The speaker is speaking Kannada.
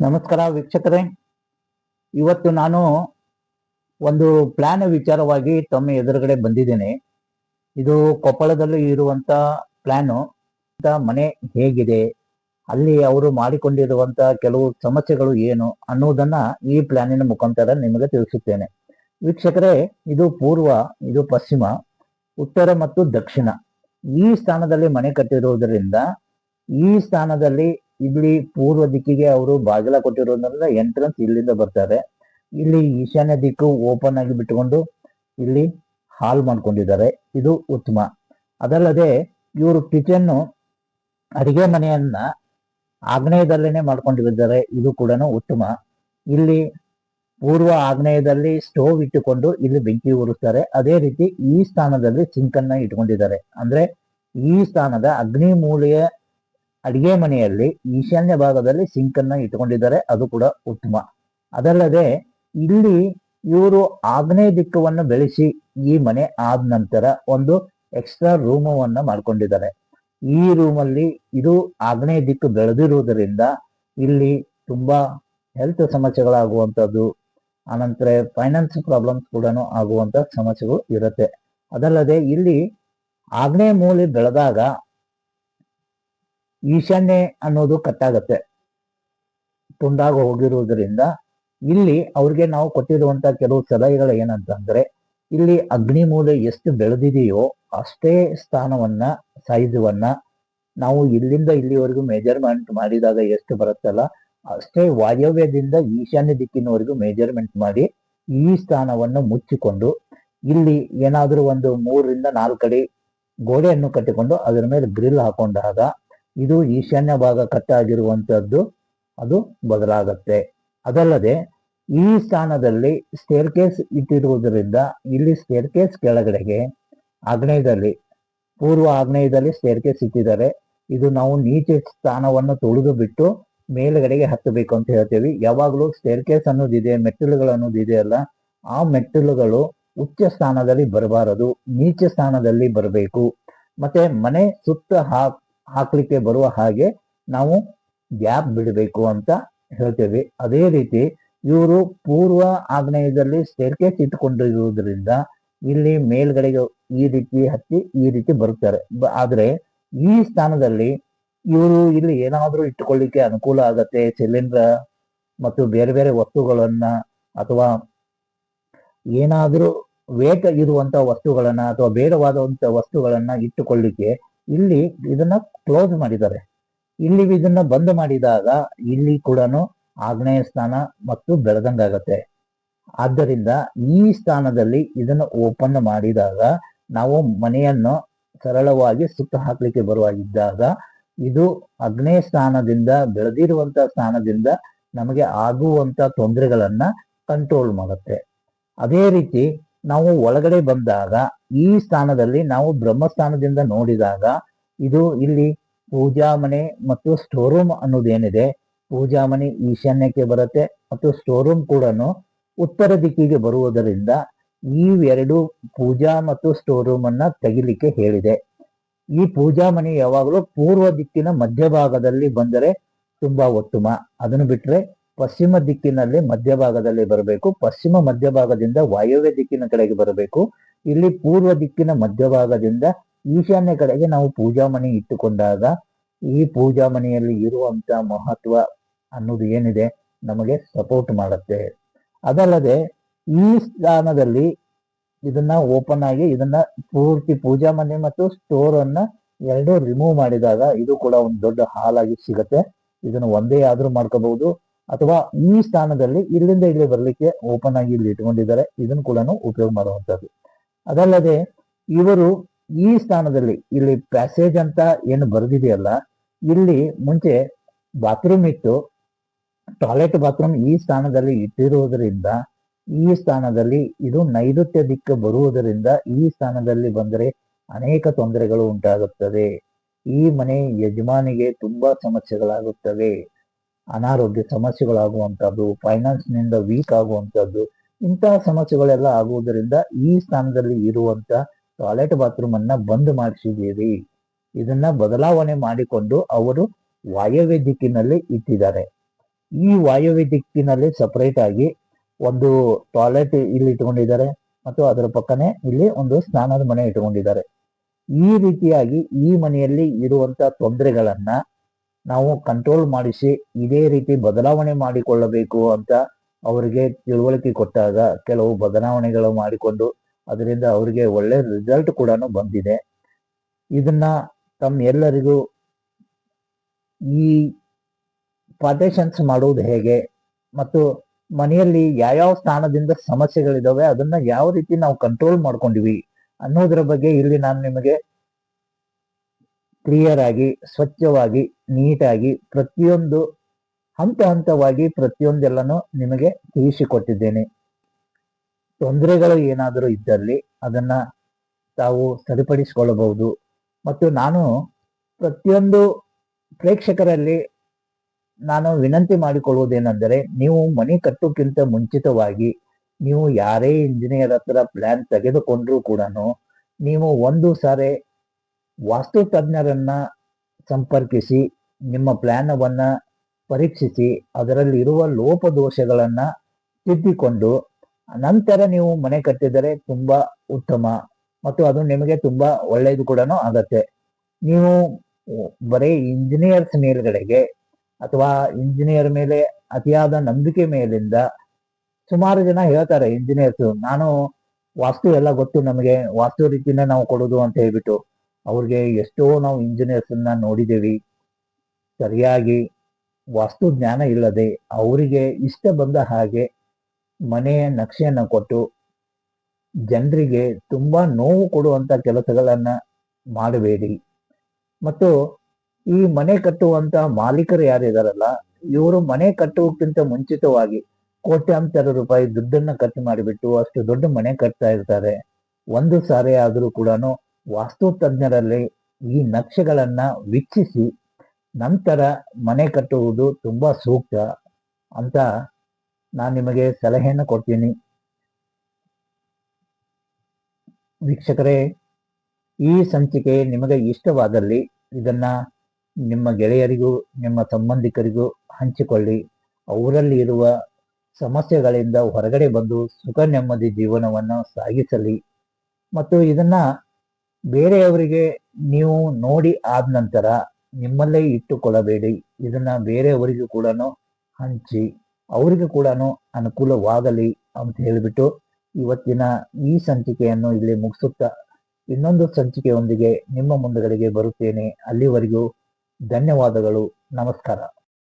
ನಮಸ್ಕಾರ ವೀಕ್ಷಕರೇ. ಇವತ್ತು ನಾನು ಒಂದು ಪ್ಲಾನ್ ವಿಚಾರವಾಗಿ ತಮ್ಮ ಎದುರುಗಡೆ ಬಂದಿದ್ದೇನೆ. ಇದು ಕೊಪ್ಪಳದಲ್ಲಿ ಇರುವಂತ ಪ್ಲಾನು ಮನೆ ಹೇಗಿದೆ? ಅಲ್ಲಿ ಅವರು ಮಾಡಿಕೊಂಡಿರುವಂತ ಕೆಲವು ಸಮಸ್ಯೆಗಳು ಏನು ಅನ್ನೋದನ್ನ ಈ ಪ್ಲಾನಿನ ಮುಖಾಂತರ ನಿಮಗೆ ತಿಳಿಸುತ್ತೇನೆ. ವೀಕ್ಷಕರೇ, ಇದು ಪೂರ್ವ, ಇದು ಪಶ್ಚಿಮ, ಉತ್ತರ ಮತ್ತು ದಕ್ಷಿಣ. ಈ ಸ್ಥಾನದಲ್ಲಿ ಮನೆ ಕಟ್ಟಿರುವುದರಿಂದ ಈ ಸ್ಥಾನದಲ್ಲಿ ಇಲ್ಲಿ ಪೂರ್ವ ದಿಕ್ಕಿಗೆ ಅವರು ಬಾಗಿಲ ಕೊಟ್ಟಿರೋದ್ರಿಂದ ಎಂಟ್ರೆನ್ಸ್ ಇಲ್ಲಿಂದ ಬರ್ತಾರೆ. ಇಲ್ಲಿ ಈಶಾನ್ಯ ದಿಕ್ಕು ಓಪನ್ ಆಗಿ ಬಿಟ್ಟುಕೊಂಡು ಇಲ್ಲಿ ಹಾಲ್ ಮಾಡ್ಕೊಂಡಿದ್ದಾರೆ. ಇದು ಉತ್ತಮ. ಅದಲ್ಲದೆ ಇವರು ಕಿಚನ್ ಅಡಿಗೆ ಮನೆಯನ್ನ ಆಗ್ನೇಯದಲ್ಲೇನೆ ಮಾಡ್ಕೊಂಡಿದ್ದಾರೆ. ಇದು ಕೂಡ ಉತ್ತಮ. ಇಲ್ಲಿ ಪೂರ್ವ ಆಗ್ನೇಯದಲ್ಲಿ ಸ್ಟೋವ್ ಇಟ್ಟುಕೊಂಡು ಇಲ್ಲಿ ಬೆಂಕಿ ಉರಿಸ್ತಾರೆ. ಅದೇ ರೀತಿ ಈ ಸ್ಥಾನದಲ್ಲಿ ಸಿಂಕನ್ನ ಇಟ್ಕೊಂಡಿದ್ದಾರೆ. ಅಂದ್ರೆ ಈ ಸ್ಥಾನದ ಅಗ್ನಿ ಮೂಲೆಯ ಅಡಿಗೆ ಮನೆಯಲ್ಲಿ ಈಶಾನ್ಯ ಭಾಗದಲ್ಲಿ ಸಿಂಕ್ ಅನ್ನ ಇಟ್ಕೊಂಡಿದ್ದಾರೆ ಅದು ಕೂಡ ಉತ್ತಮ. ಅದಲ್ಲದೆ ಇಲ್ಲಿ ಇವರು ಆಗ್ನೇಯ ದಿಕ್ಕವನ್ನು ಬೆಳೆಸಿ ಈ ಮನೆ ಆದ ನಂತರ ಒಂದು ಎಕ್ಸ್ಟ್ರಾ ರೂಮವನ್ನ ಮಾಡ್ಕೊಂಡಿದ್ದಾರೆ. ಈ ರೂಮಲ್ಲಿ ಇದು ಆಗ್ನೇಯ ದಿಕ್ಕು ಬೆಳೆದಿರುವುದರಿಂದ ಇಲ್ಲಿ ತುಂಬಾ ಹೆಲ್ತ್ ಸಮಸ್ಯೆಗಳಾಗುವಂಥದ್ದು, ಆನಂತರ ಫೈನಾನ್ಸ್ ಪ್ರಾಬ್ಲಮ್ಸ್ ಕೂಡ ಆಗುವಂತ ಸಮಸ್ಯೆಗಳು ಇರುತ್ತೆ. ಅದಲ್ಲದೆ ಇಲ್ಲಿ ಆಗ್ನೇಯ ಮೂಲೆ ಬೆಳೆದಾಗ ಈಶಾನ್ಯ ಅನ್ನೋದು ಕಟ್ಟಾಗತ್ತೆ. ತುಂಡಾಗ ಹೋಗಿರುವುದರಿಂದ ಇಲ್ಲಿ ಅವ್ರಿಗೆ ನಾವು ಕೊಟ್ಟಿರುವಂತ ಕೆಲವು ಸಲಹೆಗಳು ಏನಂತಂದ್ರೆ, ಇಲ್ಲಿ ಅಗ್ನಿ ಮೂಲೆ ಎಷ್ಟು ಬೆಳೆದಿದೆಯೋ ಅಷ್ಟೇ ಸ್ಥಾನವನ್ನ, ಸೈಜ್ವನ್ನ ನಾವು ಇಲ್ಲಿಂದ ಇಲ್ಲಿವರೆಗೂ ಮೆಜರ್ಮೆಂಟ್ ಮಾಡಿದಾಗ ಎಷ್ಟು ಬರುತ್ತಲ್ಲ, ಅಷ್ಟೇ ವಾಯವ್ಯದಿಂದ ಈಶಾನ್ಯ ದಿಕ್ಕಿನವರೆಗೂ ಮೆಜರ್ಮೆಂಟ್ ಮಾಡಿ ಈ ಸ್ಥಾನವನ್ನು ಮುಚ್ಚಿಕೊಂಡು ಇಲ್ಲಿ ಏನಾದರೂ ಒಂದು ಮೂರರಿಂದ ನಾಲ್ಕು ಕಡೆ ಗೋಡೆಯನ್ನು ಕಟ್ಟಿಕೊಂಡು ಅದರ ಮೇಲೆ ಗ್ರಿಲ್ ಹಾಕೊಂಡಾಗ ಇದು ಈಶಾನ್ಯ ಭಾಗ ಕಟ್ಟಾಗಿರುವಂಥದ್ದು ಅದು ಬದಲಾಗತ್ತೆ. ಅದಲ್ಲದೆ, ಈ ಸ್ಥಾನದಲ್ಲಿ ಸ್ಟೇರ್ ಕೇಸ್ ಇಟ್ಟಿರುವುದರಿಂದ ಇಲ್ಲಿ ಸ್ಟೇರ್ ಕೇಸ್ ಕೆಳಗಡೆಗೆ ಆಗ್ನೇಯದಲ್ಲಿ, ಪೂರ್ವ ಆಗ್ನೇಯದಲ್ಲಿ ಸ್ಟೇರ್ ಕೇಸ್ ಇಟ್ಟಿದ್ದಾರೆ. ಇದು ನಾವು ನೀಚೆ ಸ್ಥಾನವನ್ನು ತೊಳೆದು ಬಿಟ್ಟು ಮೇಲುಗಡೆಗೆ ಹತ್ತಬೇಕು ಅಂತ ಹೇಳ್ತೀವಿ. ಯಾವಾಗಲೂ ಸ್ಟೇರ್ ಕೇಸ್ ಅನ್ನೋದಿದೆ ಮೆಟ್ಟಿಲುಗಳು ಅನ್ನೋದಿದೆ ಇದೆಯಲ್ಲ ಆ ಮೆಟ್ಟಿಲುಗಳು ಉಚ್ಚ ಸ್ಥಾನದಲ್ಲಿ ಬರಬಾರದು, ನೀಚ ಸ್ಥಾನದಲ್ಲಿ ಬರಬೇಕು. ಮತ್ತೆ ಮನೆ ಸುತ್ತ ಹಾಕ್ ಹಾಕ್ಲಿಕ್ಕೆ ಬರುವ ಹಾಗೆ ನಾವು ಗ್ಯಾಪ್ ಬಿಡಬೇಕು ಅಂತ ಹೇಳ್ತೇವೆ. ಅದೇ ರೀತಿ ಇವರು ಪೂರ್ವ ಆಗ್ನೇಯದಲ್ಲಿ ಸ್ಟೇರ್ಕೇಸ್ ಇಟ್ಟುಕೊಂಡಿರುವುದರಿಂದ ಇಲ್ಲಿ ಮೇಲ್ಗಡೆಗೆ ಈ ರೀತಿ ಹತ್ತಿ ಈ ರೀತಿ ಬರುತ್ತಾರೆ. ಆದ್ರೆ ಈ ಸ್ಥಾನದಲ್ಲಿ ಇವರು ಇಲ್ಲಿ ಏನಾದರೂ ಇಟ್ಟುಕೊಳ್ಳಿಕ್ಕೆ ಅನುಕೂಲ ಆಗತ್ತೆ? ಸಿಲಿಂಡರ್ ಮತ್ತು ಬೇರೆ ಬೇರೆ ವಸ್ತುಗಳನ್ನ ಅಥವಾ ಏನಾದರೂ ವೇಟ್ ಇರುವಂತ ವಸ್ತುಗಳನ್ನ ಅಥವಾ ಬೇಡವಾದಂತ ವಸ್ತುಗಳನ್ನ ಇಟ್ಟುಕೊಳ್ಳಿಕ್ಕೆ ಇಲ್ಲಿ ಇದನ್ನ ಕ್ಲೋಸ್ ಮಾಡಿದ್ದಾರೆ. ಇಲ್ಲಿ ಇದನ್ನ ಬಂದ್ ಮಾಡಿದಾಗ ಇಲ್ಲಿ ಕೂಡ ಆಗ್ನೇಯ ಸ್ಥಾನ ಮತ್ತು ಬೆಳೆದಂಗಾಗತ್ತೆ ಆದ್ದರಿಂದ ಈ ಸ್ಥಾನದಲ್ಲಿ ಇದನ್ನು ಓಪನ್ ಮಾಡಿದಾಗ ನಾವು ಮನೆಯನ್ನು ಸರಳವಾಗಿ ಸುತ್ತ ಹಾಕ್ಲಿಕ್ಕೆ ಬರುವಾಗಿದ್ದಾಗ ಇದು ಅಗ್ನೇಯ ಸ್ಥಾನದಿಂದ ಬೆಳೆದಿರುವಂತ ಸ್ಥಾನದಿಂದ ನಮಗೆ ಆಗುವಂತ ತೊಂದರೆಗಳನ್ನ ಕಂಟ್ರೋಲ್ ಮಾಡುತ್ತೆ. ಅದೇ ರೀತಿ ನಾವು ಒಳಗಡೆ ಬಂದಾಗ ಈ ಸ್ಥಾನದಲ್ಲಿ ನಾವು ಬ್ರಹ್ಮಸ್ಥಾನದಿಂದ ನೋಡಿದಾಗ ಇದು ಇಲ್ಲಿ ಪೂಜಾ ಮನೆ ಮತ್ತು ಸ್ಟೋರ್ ರೂಮ್ ಅನ್ನೋದೇನಿದೆ. ಪೂಜಾ ಮನೆ ಈಶಾನ್ಯಕ್ಕೆ ಬರುತ್ತೆ ಮತ್ತು ಸ್ಟೋರ್ ರೂಮ್ ಕೂಡ ಉತ್ತರ ದಿಕ್ಕಿಗೆ ಬರುವುದರಿಂದ ಈ ಪೂಜಾ ಮತ್ತು ಸ್ಟೋರ್ ರೂಮ್ ಅನ್ನ ತೆಗಿಲಿಕ್ಕೆ ಹೇಳಿದೆ. ಈ ಪೂಜಾ ಮನೆ ಯಾವಾಗಲೂ ಪೂರ್ವ ದಿಕ್ಕಿನ ಮಧ್ಯಭಾಗದಲ್ಲಿ ಬಂದರೆ ತುಂಬಾ ಉತ್ತಮ. ಅದನ್ನು ಬಿಟ್ರೆ ಪಶ್ಚಿಮ ದಿಕ್ಕಿನಲ್ಲಿ ಮಧ್ಯಭಾಗದಲ್ಲಿ ಬರಬೇಕು. ಪಶ್ಚಿಮ ಮಧ್ಯಭಾಗದಿಂದ ವಾಯುವ್ಯ ದಿಕ್ಕಿನ ಕಡೆಗೆ ಬರಬೇಕು. ಇಲ್ಲಿ ಪೂರ್ವ ದಿಕ್ಕಿನ ಮಧ್ಯಭಾಗದಿಂದ ಈಶಾನ್ಯ ಕಡೆಗೆ ನಾವು ಪೂಜಾ ಮನೆ ಇಟ್ಟುಕೊಂಡಾಗ ಈ ಪೂಜಾ ಮನೆಯಲ್ಲಿ ಇರುವಂತ ಮಹತ್ವ ಅನ್ನೋದು ಏನಿದೆ ನಮಗೆ ಸಪೋರ್ಟ್ ಮಾಡುತ್ತೆ. ಅದಲ್ಲದೆ ಈ ಸ್ಥಾನದಲ್ಲಿ ಇದನ್ನ ಓಪನ್ ಆಗಿ ಇದನ್ನ ಪೂರ್ತಿ ಪೂಜಾ ಮನೆ ಮತ್ತು ಸ್ಟೋರ್ ಅನ್ನ ಎರಡು ರಿಮೂವ್ ಮಾಡಿದಾಗ ಇದು ಕೂಡ ಒಂದು ದೊಡ್ಡ ಹಾಲ್ ಆಗಿ ಸಿಗತ್ತೆ. ಇದನ್ನು ಒಂದೇ ಆದ್ರೂ ಮಾಡ್ಕೋಬಹುದು. ಅಥವಾ ಈ ಸ್ಥಾನದಲ್ಲಿ ಇಲ್ಲಿಂದ ಇಲ್ಲಿ ಬರಲಿಕ್ಕೆ ಓಪನ್ ಆಗಿ ಇಲ್ಲಿ ಇಟ್ಕೊಂಡಿದ್ದಾರೆ, ಇದನ್ನು ಕೂಡ ಉಪಯೋಗ ಮಾಡುವಂಥದ್ದು. ಅದಲ್ಲದೆ, ಇವರು ಈ ಸ್ಥಾನದಲ್ಲಿ, ಇಲ್ಲಿ ಪ್ಯಾಸೇಜ್ ಅಂತ ಏನು ಬರೆದಿದೆಯಲ್ಲ, ಇಲ್ಲಿ ಮುಂಚೆ ಬಾತ್ರೂಮ್ ಇತ್ತು. ಟಾಯ್ಲೆಟ್ ಬಾತ್ರೂಮ್ ಈ ಸ್ಥಾನದಲ್ಲಿ ಇಟ್ಟಿರುವುದರಿಂದ, ಈ ಸ್ಥಾನದಲ್ಲಿ ಇದು ನೈಋತ್ಯ ದಿಕ್ಕು ಬರುವುದರಿಂದ ಈ ಸ್ಥಾನದಲ್ಲಿ ಬಂದರೆ ಅನೇಕ ತೊಂದರೆಗಳು ಉಂಟಾಗುತ್ತದೆ. ಈ ಮನೆ ಯಜಮಾನಿಗೆ ತುಂಬಾ ಸಮಸ್ಯೆಗಳಾಗುತ್ತವೆ. ಅನಾರೋಗ್ಯ ಸಮಸ್ಯೆಗಳಾಗುವಂಥದ್ದು ಫೈನಾನ್ಸ್ನಿಂದ ವೀಕ್ ಆಗುವಂಥದ್ದು, ಇಂತಹ ಸಮಸ್ಯೆಗಳೆಲ್ಲ ಆಗುವುದರಿಂದ ಈ ಸ್ಥಾನದಲ್ಲಿ ಇರುವಂತ ಟಾಯ್ಲೆಟ್ ಬಾತ್ರೂಮ್ ಅನ್ನ ಬಂದ್ ಮಾಡಿಸಿದ್ದೀರಿ. ಇದನ್ನ ಬದಲಾವಣೆ ಮಾಡಿಕೊಂಡು ಅವರು ವಾಯವ್ಯ ದಿಕ್ಕಿನಲ್ಲಿ ಇಟ್ಟಿದ್ದಾರೆ. ಈ ವಾಯವ್ಯ ದಿಕ್ಕಿನಲ್ಲಿ ಸಪರೇಟ್ ಆಗಿ ಒಂದು ಟಾಯ್ಲೆಟ್ ಇಲ್ಲಿ ಇಟ್ಕೊಂಡಿದ್ದಾರೆ ಮತ್ತು ಅದರ ಪಕ್ಕನೆ ಇಲ್ಲಿ ಒಂದು ಸ್ನಾನದ ಮನೆ ಇಟ್ಕೊಂಡಿದ್ದಾರೆ ಈ ರೀತಿಯಾಗಿ ಈ ಮನೆಯಲ್ಲಿ ಇರುವಂತ ತೊಂದರೆಗಳನ್ನ ನಾವು ಕಂಟ್ರೋಲ್ ಮಾಡಿಸಿ ಇದೇ ರೀತಿ ಬದಲಾವಣೆ ಮಾಡಿಕೊಳ್ಳಬೇಕು ಅಂತ ಅವರಿಗೆ ತಿಳುವಳಿಕೆ ಕೊಟ್ಟಾಗ ಕೆಲವು ಬದಲಾವಣೆಗಳು ಮಾಡಿಕೊಂಡು ಅದರಿಂದ ಅವರಿಗೆ ಒಳ್ಳೆ ರಿಸಲ್ಟ್ ಕೂಡ ಬಂದಿದೆ. ಇದನ್ನ ತಮ್ಮ ಎಲ್ಲರಿಗೂ ಈ ಪಾರ್ಟೇಷನ್ಸ್ ಮಾಡುವುದು ಹೇಗೆ ಮತ್ತು ಮನೆಯಲ್ಲಿ ಯಾವ್ಯಾವ ಸ್ಥಾನದಿಂದ ಸಮಸ್ಯೆಗಳಿದಾವೆ ಅದನ್ನ ಯಾವ ರೀತಿ ನಾವು ಕಂಟ್ರೋಲ್ ಮಾಡ್ಕೊಂಡಿವಿ ಅನ್ನೋದ್ರ ಬಗ್ಗೆ ಇಲ್ಲಿ ನಾನು ನಿಮಗೆ ಕ್ಲಿಯರ್ ಆಗಿ ಸ್ವಚ್ಛವಾಗಿ, ನೀಟಾಗಿ ಪ್ರತಿಯೊಂದು ಹಂತ ಹಂತವಾಗಿ ಪ್ರತಿಯೊಂದೆಲ್ಲನೂ ನಿಮಗೆ ತಿಳಿಸಿಕೊಟ್ಟಿದ್ದೇನೆ. ತೊಂದರೆಗಳು ಏನಾದರೂ ಇದ್ದಲ್ಲಿ ಅದನ್ನ ತಾವು ಸರಿಪಡಿಸಿಕೊಳ್ಳಬಹುದು. ಮತ್ತು ನಾನು ಪ್ರತಿಯೊಂದು ಪ್ರೇಕ್ಷಕರಲ್ಲಿ ನಾನು ವಿನಂತಿ ಮಾಡಿಕೊಳ್ಳುವುದೇನೆಂದರೆ, ನೀವು ಮನೆ ಕಟ್ಟೋಕ್ಕಿಂತ ಮುಂಚಿತವಾಗಿ, ನೀವು ಯಾರೇ ಇಂಜಿನಿಯರ್ ಹತ್ರ ಪ್ಲಾನ್ ತೆಗೆದುಕೊಂಡ್ರೂ ಕೂಡ ನೀವು ಒಂದು ಸಾರಿ ವಾಸ್ತು ತಜ್ಞರನ್ನ ಸಂಪರ್ಕಿಸಿ, ನಿಮ್ಮ ಪ್ಲಾನವನ್ನ ಪರೀಕ್ಷಿಸಿ ಅದರಲ್ಲಿರುವ ಲೋಪದೋಷಗಳನ್ನು ತಿದ್ದಿಕೊಂಡು, ನಂತರ ನೀವು ಮನೆ ಕಟ್ಟಿದರೆ ತುಂಬಾ ಉತ್ತಮ ಮತ್ತು ಅದು ನಿಮಗೆ ತುಂಬಾ ಒಳ್ಳೆಯದು ಕೂಡ ಆಗತ್ತೆ. ನೀವು ಬರೀ ಇಂಜಿನಿಯರ್ಸ್ ಮೇಲ್ಗಡೆಗೆ ಅಥವಾ ಇಂಜಿನಿಯರ್ ಮೇಲೆ ಅತಿಯಾದ ನಂಬಿಕೆ ಮೇಲಿಂದ ಸುಮಾರು ಜನ ಹೇಳ್ತಾರೆ, ಇಂಜಿನಿಯರ್ಸ್, ನಾನು ವಾಸ್ತು ಎಲ್ಲ ಗೊತ್ತು, ನಮಗೆ ವಾಸ್ತು ರೀತಿನೇ ನಾವು ಕೊಡೋದು ಅಂತ ಹೇಳ್ಬಿಟ್ಟು. ಅವ್ರಿಗೆ ಎಷ್ಟೋ ನಾವು ಇಂಜಿನಿಯರ್ಸ್ ನೋಡಿದ್ದೀವಿ ನೋಡಿದ್ದೇವಿ. ಸರಿಯಾಗಿ ವಾಸ್ತು ಜ್ಞಾನ ಇಲ್ಲದೆ ಅವರಿಗೆ ಇಷ್ಟ ಬಂದ ಹಾಗೆ ಮನೆಯ ನಕ್ಷೆಯನ್ನು ಕೊಟ್ಟು ಜನರಿಗೆ ತುಂಬ ನೋವು ಕೊಡುವಂಥ ಕೆಲಸಗಳನ್ನು ಮಾಡಬೇಡಿ. ಮತ್ತು ಈ ಮನೆ ಕಟ್ಟುವಂಥ ಮಾಲೀಕರು ಯಾರಿದಾರಲ್ಲ ಇವರು ಮನೆ ಕಟ್ಟುವಕ್ಕಿಂತ ಮುಂಚಿತವಾಗಿ ಕೋಟ್ಯಾಂತರ ರೂಪಾಯಿ ದುಡ್ಡನ್ನು ಖರ್ಚು ಮಾಡಿಬಿಟ್ಟು ಅಷ್ಟು ದೊಡ್ಡ ಮನೆ ಕಟ್ತಾ ಇರ್ತಾರೆ. ಒಂದು ಸಾರಿ ಆದರೂ ಕೂಡ ವಾಸ್ತು ತಜ್ಞರಲ್ಲಿ ಈ ನಕ್ಷೆಗಳನ್ನ ವೀಕ್ಷಿಸಿ ನಂತರ ಮನೆ ಕಟ್ಟುವುದು ತುಂಬಾ ಸೂಕ್ತ ಅಂತ ನಾನು ನಿಮಗೆ ಸಲಹೆಯನ್ನು ಕೊಡ್ತೀನಿ. ವೀಕ್ಷಕರೇ, ಈ ಸಂಚಿಕೆ ನಿಮಗೆ ಇಷ್ಟವಾದಲ್ಲಿ ಇದನ್ನ ನಿಮ್ಮ ಗೆಳೆಯರಿಗೂ, ನಿಮ್ಮ ಸಂಬಂಧಿಕರಿಗೂ ಹಂಚಿಕೊಳ್ಳಿ. ಅವರಲ್ಲಿ ಇರುವ ಸಮಸ್ಯೆಗಳಿಂದ ಹೊರಗಡೆ ಬಂದು ಸುಖ ನೆಮ್ಮದಿ ಜೀವನವನ್ನು ಸಾಗಿಸಲಿ. ಮತ್ತು ಇದನ್ನ ಬೇರೆಯವರಿಗೆ ನೀವು ನೋಡಿ ಆದ ನಂತರ ನಿಮ್ಮಲ್ಲೇ ಇಟ್ಟುಕೊಳ್ಳಬೇಡಿ. ಇದನ್ನ ಬೇರೆಯವರಿಗೂ ಕೂಡ ಹಂಚಿ, ಅವರಿಗೂ ಕೂಡ ಅನುಕೂಲವಾಗಲಿ ಅಂತ ಹೇಳಿಬಿಟ್ಟು ಇವತ್ತಿನ ಈ ಸಂಚಿಕೆಯನ್ನು ಇಲ್ಲಿ ಮುಗಿಸುತ್ತಾ ಇನ್ನೊಂದು ಸಂಚಿಕೆಯೊಂದಿಗೆ ನಿಮ್ಮ ಮುಂದಗಡೆಗೆ ಬರುತ್ತೇನೆ. ಅಲ್ಲಿವರೆಗೂ ಧನ್ಯವಾದಗಳು. ನಮಸ್ಕಾರ.